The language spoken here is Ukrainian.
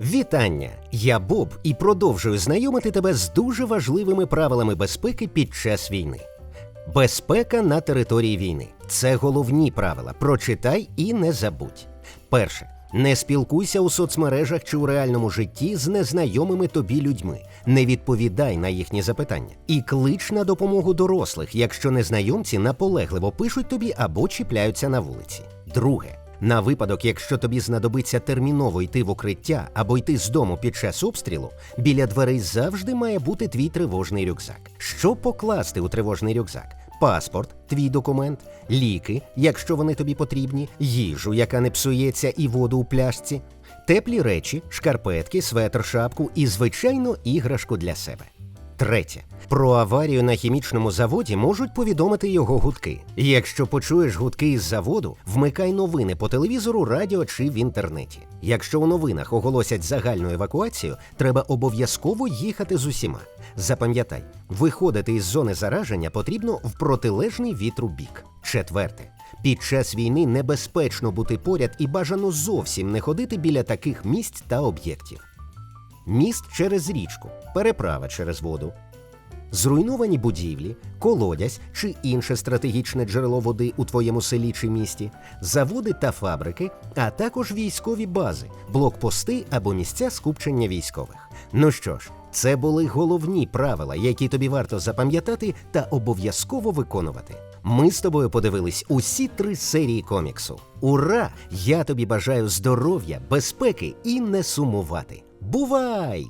Вітання! Я Боб і продовжую знайомити тебе з дуже важливими правилами безпеки під час війни. Безпека на території війни це головні правила. Прочитай і не забудь. Перше. Не спілкуйся у соцмережах чи у реальному житті з незнайомими тобі людьми. Не відповідай на їхні запитання. І клич на допомогу дорослих, якщо незнайомці наполегливо пишуть тобі або чіпляються на вулиці. Друге. На випадок, якщо тобі знадобиться терміново йти в укриття або йти з дому під час обстрілу, біля дверей завжди має бути твій тривожний рюкзак. Що покласти у тривожний рюкзак? Паспорт, твій документ, ліки, якщо вони тобі потрібні, їжу, яка не псується, і воду у пляшці, теплі речі, шкарпетки, светр, шапку і, звичайно, іграшку для себе. Третє. Про аварію на хімічному заводі можуть повідомити його гудки. Якщо почуєш гудки із заводу, вмикай новини по телевізору, радіо чи в інтернеті. Якщо у новинах оголосять загальну евакуацію, треба обов'язково їхати з усіма. Запам'ятай, виходити із зони зараження потрібно в протилежний вітру бік. Четверте. Під час війни небезпечно бути поряд і бажано зовсім не ходити біля таких місць та об'єктів. Міст через річку, переправа через воду, зруйновані будівлі, колодязь чи інше стратегічне джерело води у твоєму селі чи місті, заводи та фабрики, а також військові бази, блокпости або місця скупчення військових. Ну що ж, це були головні правила, які тобі варто запам'ятати та обов'язково виконувати. Ми з тобою подивились усі три серії коміксу. Ура! Я тобі бажаю здоров'я, безпеки і не сумувати. Бувай!